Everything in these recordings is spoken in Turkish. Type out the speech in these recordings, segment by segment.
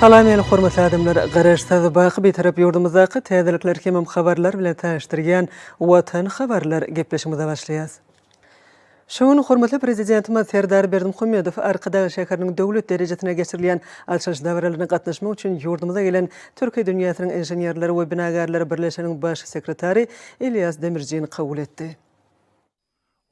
Salam ýaly hormatly adamlar, garaşsaz baky bir tarap ýurdumyzdaky täzelikler hemem habarlar bilen taşdyrýan Watan habarlar gepleşmede başlaýas. Şoň hormatly prezidentimiz Serdar Berdimuhammedow arkadaş şäheriniň döwlet derejesine geçirilýän alçaş dawralaryna gatnaşmak üçin ýurdumyza gelen Türkiýe dünýäsiniň inženýerleri we binagarlary birleşiginiň baş sekretary Elias Demirjiň kabul etdi.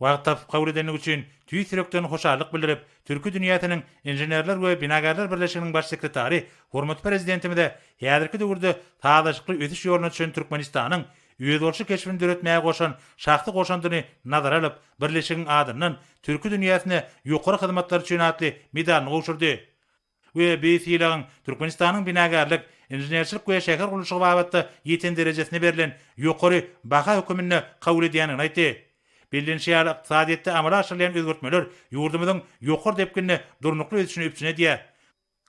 Wagt tapyp kabul edenlik üçin tüý sürekden hoşarlyk bildirip, türkü dünýäsiniň injenerler we binagarlar birleşiginiň baş sekretary, hormat prezidentimi de häzirki döwürde taýdaşykly ötüş ýoluna düşen Türkmenistanyň üýe bolşy keşfini döretmäge goşan şahty goşandyny nazara alyp, birleşigiň adynyň türkü dünýäsine ýokary hyzmatlar üçin atly medalyny gowşurdy. we beýsilagyň Türkmenistanyň binagarlyk, injenerçilik we şäher gurulşy babatda ýeten derejesine berilen ýokary baha hökümini kabul edýänini aýtdy. Bilinçli iqtisadiyette amala aşırlayan özgürtmeler yurdumuzun yokur depkinini durnuklu ötüşünü öpsüne diye.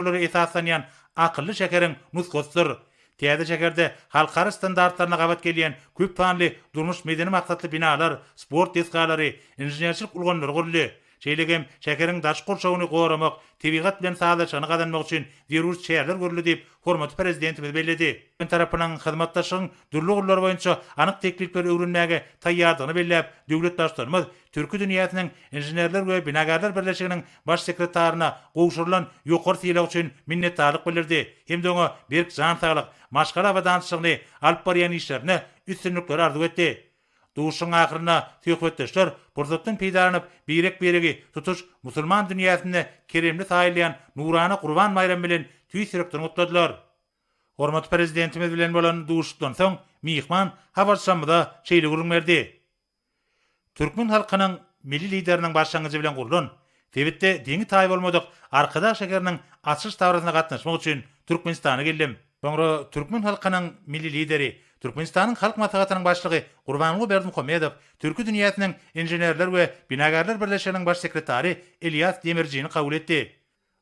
Esaslanyan akıllı şekerin nuskostur. Tiyade şekerde halkara standartlarına qabat geliyen köp tanlı durmuş medeni maksatlı binalar, sport deskaları, injenerçilik ulgonları kurulu. Şeýlegem şekeriň daş gurşagyny goramak, tebigat bilen sazlaşyny gadanmak üçin virus şäherler görüldü diýip hormatly prezidentimiz bellädi. Ben tarapynyň hyzmatdaşyň dürlü gurlar boýunça anyk teklipler öwrenmäge taýýardygyny belläp, döwlet daşlarymyz Türki dünýäsiniň injenerler we binagarlar birleşiginiň baş sekretaryna gowşurulan ýokary tiýlek üçin minnetdarlyk bildirdi. Hem de berk jan sağlyk, maşgala we danışygyny alyp barýan işlerini üstünlikler arzuw etdi. duşun ahyrına süýhbetdeşler bursatdan peýdalanyp birek beregi tutuş musulman dünýäsinde keremli saýlayan nurana Qurban bayram bilen tüýsürükden otladylar. Hormat prezidentimiz bilen bolan duşdan soň Mihman Habarsamda şeýle gurun berdi. Türkmen halkynyň milli lideriniň başlangyjy bilen gurulan Tebitde deňi taýy bolmadyk arkadaş şekeriniň açyş tawrasyna gatnaşmak üçin Türkmenistana geldim. Soňra Türkmen halkynyň milli lideri Türkmenistanyň halk matagatynyň başlygy Gurbanly Berdimuhammedow, türkü dünýäsiniň injenerler we binagarlar birleşiginiň baş sekretary Elias Demirjiň kabul etdi.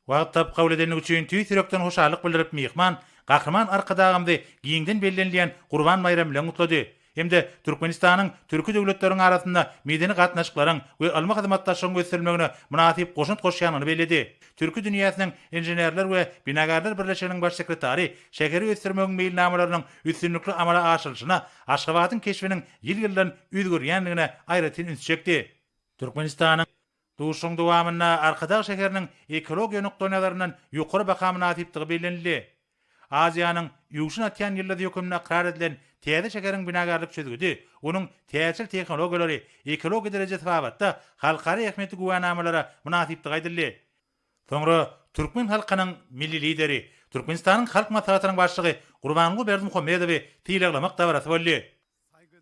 Wagt tap kabul edenlik üçin tüý sürekden hoşarlyk bildirip mihman, gahrman arkadagymdy giýiňden bellenilýän Gurban bayram bilen gutlady. Hemde Türkmenistanyň türki döwletleriň arasynda medeni gatnaşyklaryň we alma hyzmatdaşlygyň gösterilmegine münasip goşunt goşýanyny belledi. Türki dünýäsiniň injenerler we binagarlar birleşiginiň baş sekretary şäheri ösürmegiň meýilnamalarynyň üstünlikli amala aşyryşyna, Aşgabatyň keşfiniň ýil-ýyldan aýratyn üns çekdi. Türkmenistanyň Duşun dowamyna Arkadaş şäheriniň ekologiýa nukdanalarynyň ýokary bakamyna atypdygy bellenildi. Aziýanyň ýuşuna atýan ýyllarda ýökümine karar edilen täze şäkeriň binagarlyk çözgüdi. Onuň täsir tehnologiýalary ekologiýa derejesi babatda halkary ähmiýeti guwanamalary münasipdyg aýdyldy. Soňra Türkmen halkynyň milli lideri, Türkmenistanyň halk maslahatynyň başlygy Gurbanly Berdimuhammedow tiýleglemek dawarasy boldy.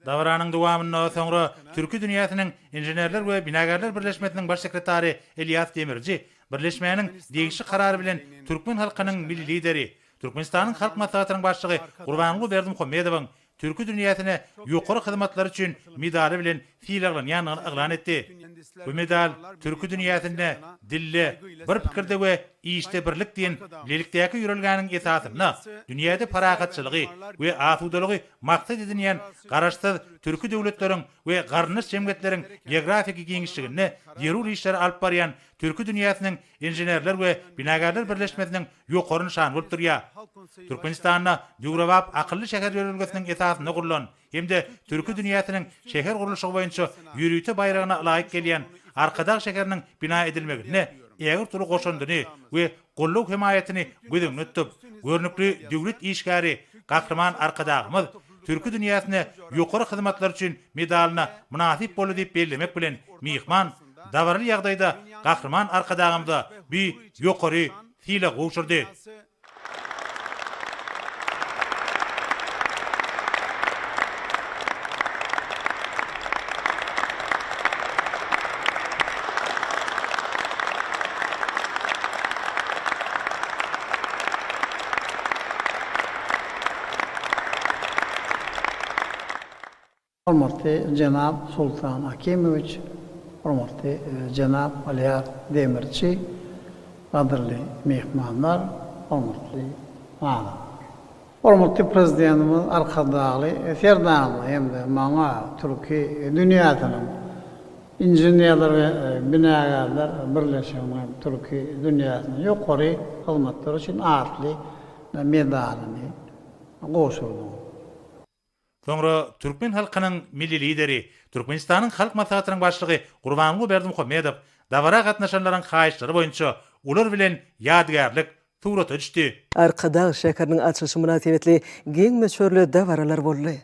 Dawaranyň dowamyna soňra türkü dünýäsiniň injenerler we binagarlar birleşmesiniň baş sekretary Elias Demirji birleşmäniň degişi karary bilen Türkmen halkynyň milli lideri, Türkmenistanyň halk maslahatynyň başlygy Gurbanly Berdimuhammedowyň türkü dünýäsine ýokary hyzmatlary üçin medali bilen fiýleglenýäni eglan etdi. Bu medal türkü dünýäsinde dille, bir pikirde we işde birlik diýen lilikdäki ýürelgäniň esasyna, dünýäde paragatçylygy we asudalygy maksat edilýän garaşsyz türkü döwletleriň we garnyş jemgetleriň geografik giňişligine ýerul işleri alyp barýan türkü dünýäsiniň injenerler we binagarlar birleşmesiniň ýokary nişan bolup durýar. Türkmenistanyna ýugrawap akylly şäher ýörelgesiniň esasyna gurulan hemde türkü dünýäsiniň şäher gurulşy boýunça ýürüýte bayragyna laýyk gelýän arkadaş şäheriniň bina edilmegine ägir turu goşandyny we golluk himayetini gödüňe tutup görnükli döwlet işgäri gahrman arkadagymyz türkü dünýäsine ýokary hyzmatlar üçin medalyna münasip bolu diýip bellemek bilen mihman dawarly ýagdaýda gahrman arkadagymda bir ýokary fiýle gowşurdy. Hormatly Cenab Sultan Hakimoviç, hormatly e, Cenab Aliyar Demirci, qadrli mehmanlar, hormatly ana. Hormatly prezidentimiz arkadaşly Serdağlı hem de maňa Türkiýe dünýäsiniň injenerler we e, binagarlar birleşiginiň Türkiýe dünýäsiniň ýokary hyzmatlar üçin atly medalyny goşuldy. Sonra Türkmen halkının milli lideri, Türkmenistan'ın halk maslahatının başlığı Gurbanlı Berdim Homedov davara gatnaşanların haýyşlary boýunça ular bilen ýadgarlyk surata düşdi. Arkada şäheriniň açylyşy münasibetli geň meşhurly davaralar boldy.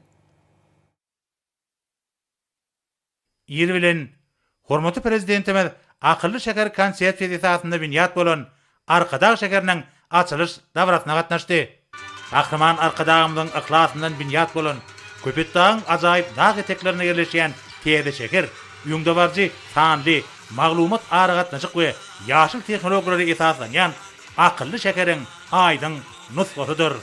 Ýer bilen hormaty prezidentimiz akıllı şeker konsert fedisatında binyat bolan Arkadağ şekerinin açılış davratyna gatnaşdy. Kahraman Arkadağımyň ihlasından binyat bolan Köpetdağın ajaýyp dağ eteklerine yerleşýän teýde şeker, ýüňde barjy sanly, maglumat aragatnaşyk we ýaşyl tehnologiýalary esaslanýan akylly şekeriň aýdyň nusgatydyr.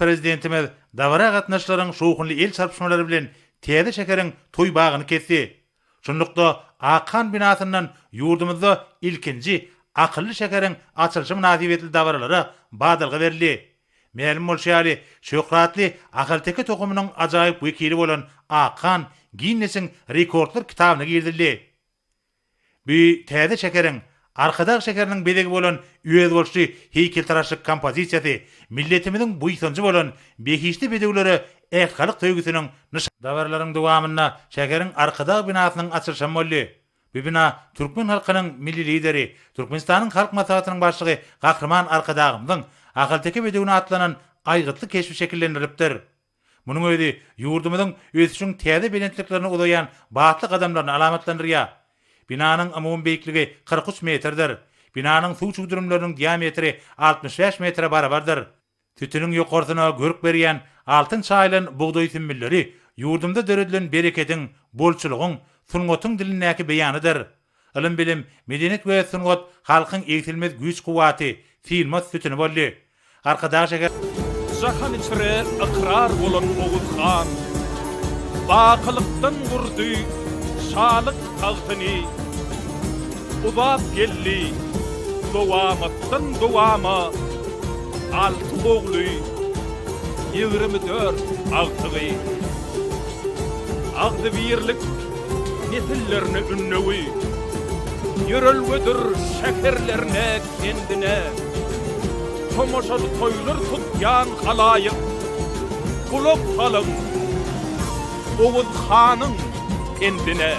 Prezidentimiz davara gatnaşlaryň şowhunly el çarpışmalary bilen teýde şekeriň toý bagyny kesdi. Şunlukda Akan binasyndan ýurdumyzda ilkinji akylly şekeriň açylşy münasibetli davaralara badalga berildi. Melim bolşýaly şöhratly akyl tokumynyň ajaýyp wekili bolan Akan Guinness'in rekordlar kitabyna girdildi. Bu täze şekeriň Arkada şekerinin belegi bolan üyez bolşy heykeltaraşlyk kompozisiýasy milletimiziň buýsanjy bolan behişli bedeglere ähkalyk töýgüsiniň nişan dawarlaryň dowamyna şekerin arkada binasynyň açylşy molly. Bu bina türkmen halkynyň milli lideri, Türkmenistanyň halk maslahatynyň başlygy Gahryman Arkadagymdyň akalteki bedegine atlanan aýgytly keşfi şekillendirilipdir. Munyň öýdi ýurdumyň ösüşiň täze belentliklerini udaýan batly adamlaryny alamatlandyrýar. Binanın amum beýikligi 43 metrdir. Binanın suw çugdurumlarının diametri 65 metre barabardyr. Tütünün ýokarsyna görk berýän altyn çaýlan buğday tümmülleri ýurdumda döredilen bereketiň, bolçulugyň, sungotyň dilindäki beýanydyr. Ilim bilim, medeniýet we sungot halkyň eýtilmez güýç guwaty, filmat sütünü boldy. Arkadaş eger Jahan içre ıkrar bolan Oğuzhan Bakılıktan gurdu şalık tahtını Uzat gelli Dovamattan dovama Altı oğlu Yirmi dört altığı Ağdı birlik nesillerini ünnewi. Yörelgedir şekerlerine kendine. Tomoşalı toylar tutyan halayık. Kulak salın. Oğuz Han'ın kendine.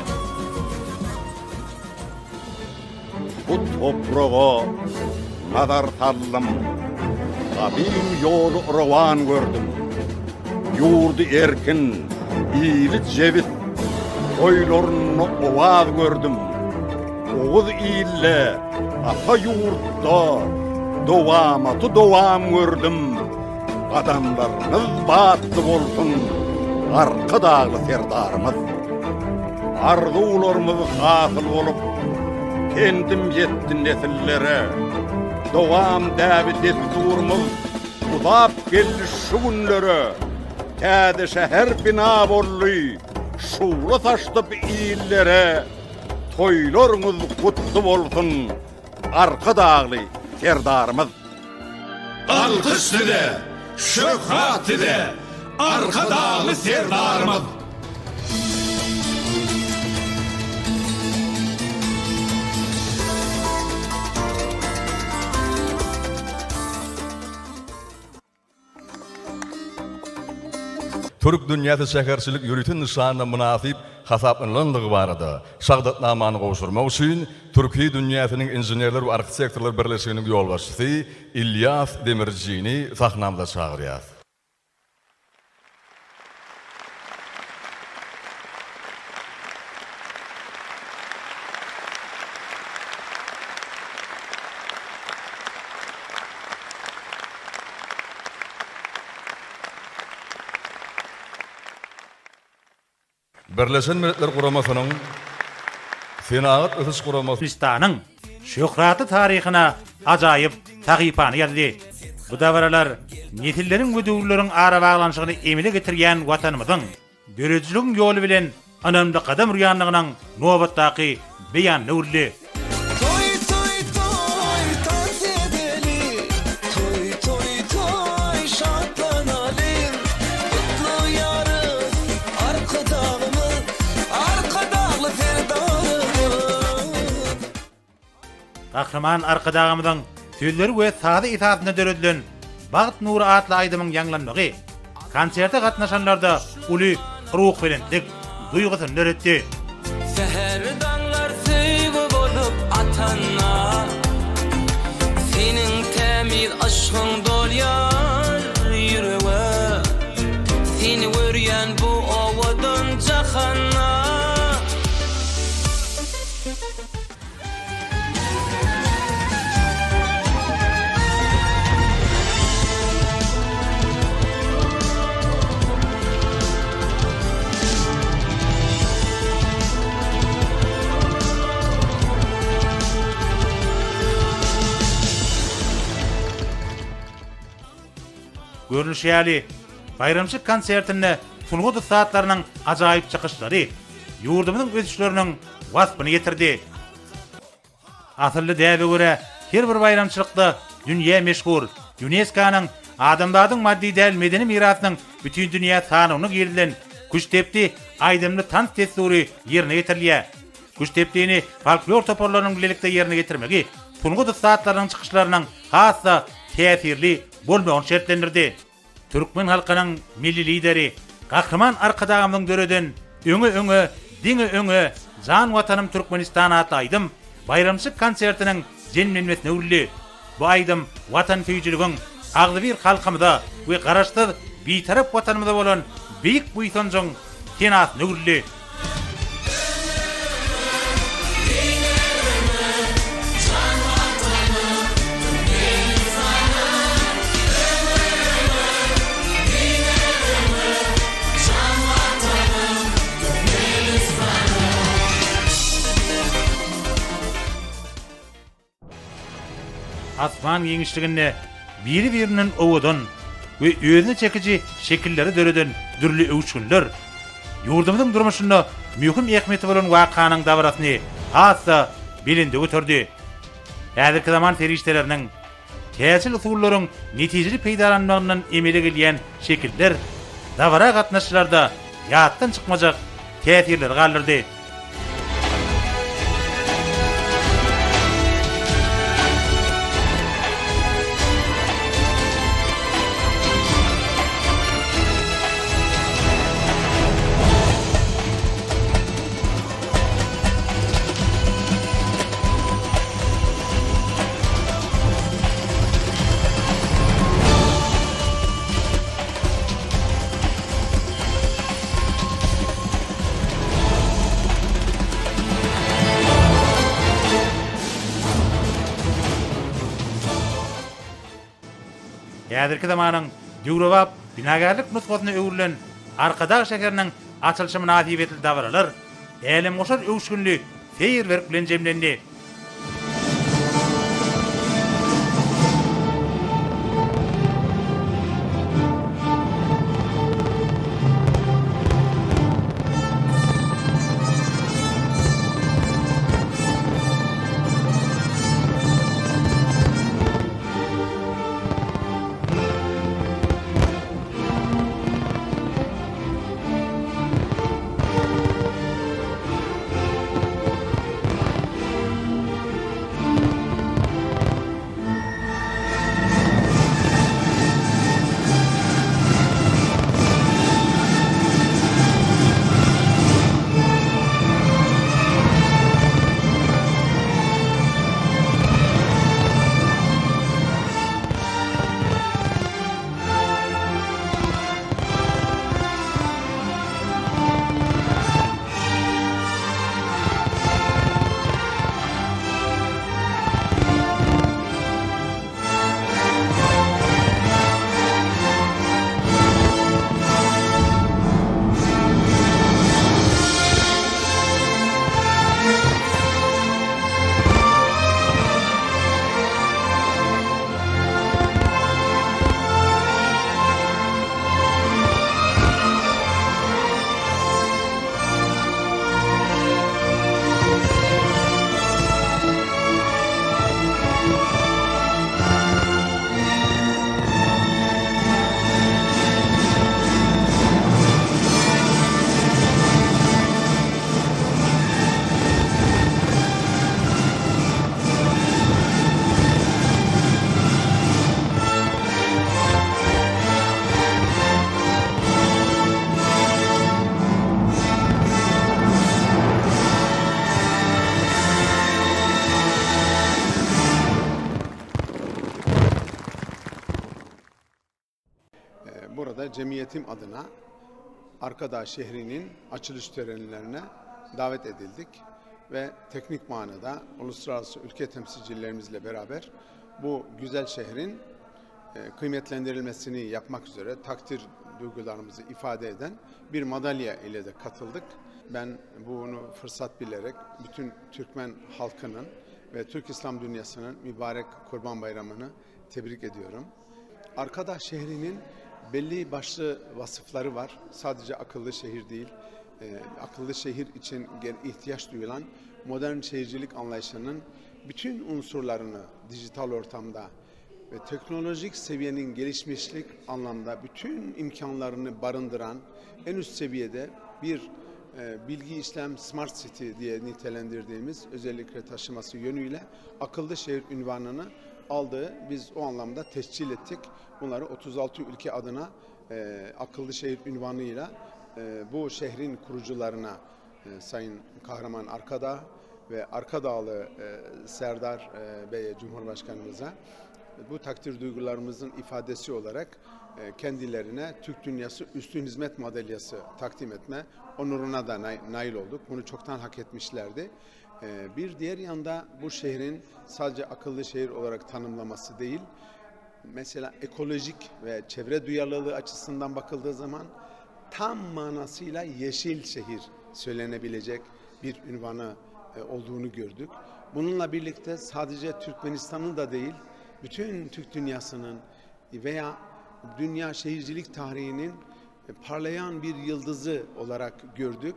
bu toprağa nazar sallam. Kabim yolu rovan gördüm. Yurdu erkin, iyili cevit, koylarını ovaz gördüm. Oğuz ille, ata yurtta, dovamatı dovam gördüm. Adamlarınız battı olsun, arka dağlı serdarımız. Arzularımız hasıl olup, kendim yettin nesillere. Doğam davet desturumuz uzap geldi şu günlere. Täze şehir bina bolly, şuğla taştıp iyillere. Toylarımız kutlu bolsun, arka dağlı serdarımız. Alkış de, şöhrat de, arka dağlı serdarımız. Türk dünyası şekerçilik yürütün nişanına münasip hasaplananlığı barada. Şagdatnamanı goşurmak üçün Türkiye dünyasının injinerler ve arkitektorlar birleşiginin yol başçısı İlyas Demirci'ni sahnamda çağırıyaz. Birleşen Milletler Guramasının Senaat Ötüş Guramasının Hindistanyň şöhraty taryhyna ajaýyp tagypany ýazdy. Bu dawralar netillerin we döwürleriň ara baglanşygyny emile getirgen watanymyzyň dörejligiň ýoly bilen anamda gadam urýanlygynyň nobatdaky beýan nöwrli Gahraman arkadagamydan sözleri we sady itaatine döredilen Bagat Nuru atly aýdymyň ýanglanmagy. Konserte gatnaşanlarda uly ruh belentlik duýgusyny döretdi. Seher danglar söýgü bolup atanna Senin temiz aşkyň dolýar Görünüş ýaly bayramçyk konsertinde Fulgudu saatlarynyň ajaýyp çykyşlary ýurdumyzyň ösüşleriniň waspyny getirdi. Asylly däbe görä her bir bayramçylykda dünýä meşhur UNESCO-nyň adamlaryň maddi däl medeni mirasynyň bütün dünýä sanawyny gerilen Kuştepdi aýdymly tans testury ýerine getirilýär. Kuştepdini folklor toparlarynyň birlikde ýerine getirmegi Fulgudu saatlarynyň çykyşlarynyň hassa täsirli bolmagyny şertlendirdi. Türkmen halkynyň milli lideri, kahraman arkadağımyň döreden öňe öňe, diňe öňe, jan watanym Türkmenistan atlaýdym. Bayramçyk konsertiniň jenlenmesine ully. Bu aýdym watan tüýjüligiň agdy bir halkymyda we garaşdyr bir tarap watanymyda bolan beýik buýtanjyň asman yeňişliginde biri birinin owadan we özüne çekici şekilleri döreden dürli öwçünler ýurdumyzyň durmuşynda mühim ähmiýeti bolan wakanyň dawrasyny hassa bilindi götürdi. Häzirki zaman terişdeleriniň täsir usullaryň netijeli peýdalanmagynyň emele gelýän şekiller dawra gatnaşlarda ýatdan çykmajak täsirler galdyrdy. Häzirki zamanyň Ýurowap binagarlyk nutgasyna öwrilen Arkadaş şeheriniň açylşy münasibetli davralar Elim goşar öwüşgünli feýerwerk bilen jemlendi. Burada cemiyetim adına Arkadağ şehrinin açılış törenlerine davet edildik ve teknik manada uluslararası ülke temsilcilerimizle beraber bu güzel şehrin e, kıymetlendirilmesini yapmak üzere takdir duygularımızı ifade eden bir madalya ile de katıldık. Ben bunu fırsat bilerek bütün Türkmen halkının ve Türk İslam dünyasının mübarek Kurban Bayramı'nı tebrik ediyorum. Arkada şehrinin belli başlı vasıfları var. Sadece akıllı şehir değil, e, akıllı şehir için ihtiyaç duyulan modern şehircilik anlayışının bütün unsurlarını dijital ortamda ve teknolojik seviyenin gelişmişlik anlamda bütün imkanlarını barındıran en üst seviyede bir e, bilgi işlem smart city diye nitelendirdiğimiz özellikle taşıması yönüyle akıllı şehir ünvanını aldığı biz o anlamda tescil ettik. Bunları 36 ülke adına e, akıllı şehir ünvanıyla e, bu şehrin kurucularına e, Sayın Kahraman Arkadağ ve Arkadağlı e, Serdar e, Bey'e Cumhurbaşkanımıza bu takdir duygularımızın ifadesi olarak e, kendilerine Türk Dünyası Üstün Hizmet Madalyası takdim etme onuruna da nail olduk. Bunu çoktan hak etmişlerdi. E, Bir diğer yanda bu şehrin sadece akıllı şehir olarak tanımlaması değil, mesela ekolojik ve çevre duyarlılığı açısından bakıldığı zaman tam manasıyla yeşil şehir söylenebilecek bir ünvanı e, olduğunu gördük. Bununla birlikte sadece Türkmenistan'ın da değil, bütün Türk dünyasının veya dünya şehircilik tarihinin e, parlayan bir yıldızı olarak gördük.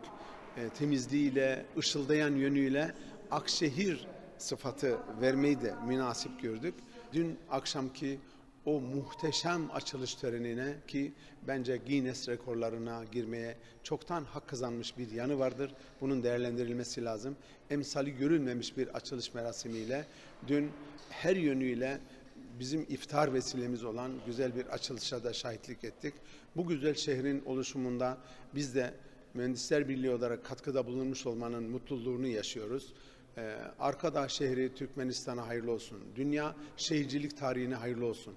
E, temizliğiyle, ışıldayan yönüyle Akşehir sıfatı vermeyi de münasip gördük. Dün akşamki o muhteşem açılış törenine ki bence Guinness rekorlarına girmeye çoktan hak kazanmış bir yanı vardır. Bunun değerlendirilmesi lazım. Emsali görülmemiş bir açılış merasimiyle dün her yönüyle bizim iftar vesilemiz olan güzel bir açılışa da şahitlik ettik. Bu güzel şehrin oluşumunda biz de Mühendisler Birliği olarak katkıda bulunmuş olmanın mutluluğunu yaşıyoruz. Ee, Arkadağ şehri Türkmenistan'a hayırlı olsun. Dünya şehircilik tarihine hayırlı olsun.